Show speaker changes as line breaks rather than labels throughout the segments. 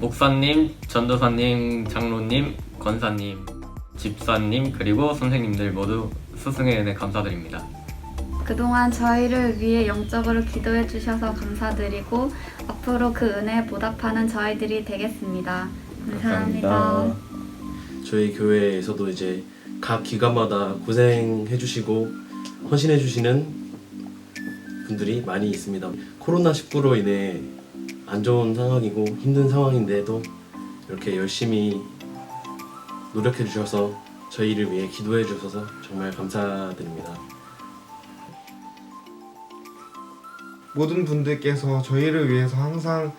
목사님, 전도사님, 장로님, 권사님, 집사님 그리고 선생님들 모두 스승의 은혜 감사드립니다.
그동안 저희를 위해 영적으로 기도해 주셔서 감사드리고 앞으로 그 은혜에 보답하는 저희들이 되겠습니다. 감사합니다.
저희 교회에서도 이제 각 기관마다 고생해 주시고 헌신해 주시는 분들이 많이 있습니다. 코로나 19로 인해 안 좋은 상황이고 힘든 상황인데도 이렇게 열심히 노력해 주셔서 저희를 위해 기도해 주셔서 정말 감사드립니다.
모든 분들께서 저희를 위해서 항상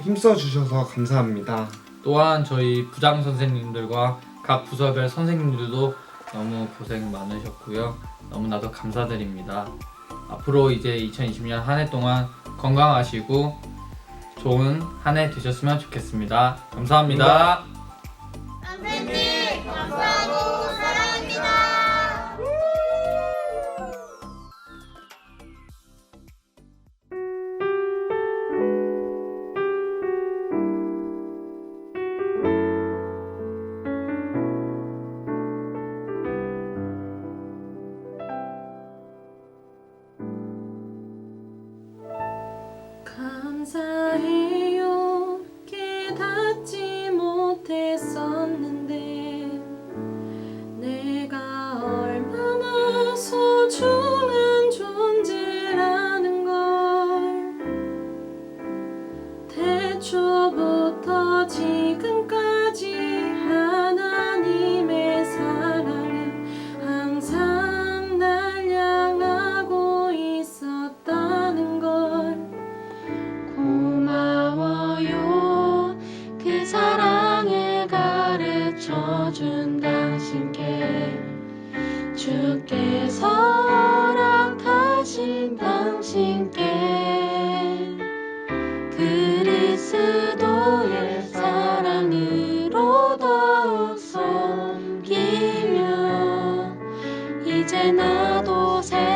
힘써 주셔서 감사합니다.
또한 저희 부장 선생님들과 각 부서별 선생님들도 너무 고생 많으셨고요. 너무나도 감사드립니다. 앞으로 이제 2020년 한 해 동안 건강하시고 좋은 한 해 되셨으면 좋겠습니다. 감사합니다.
감사해요 그리스도의 사랑으로 더욱 섬기며 이제 나도 새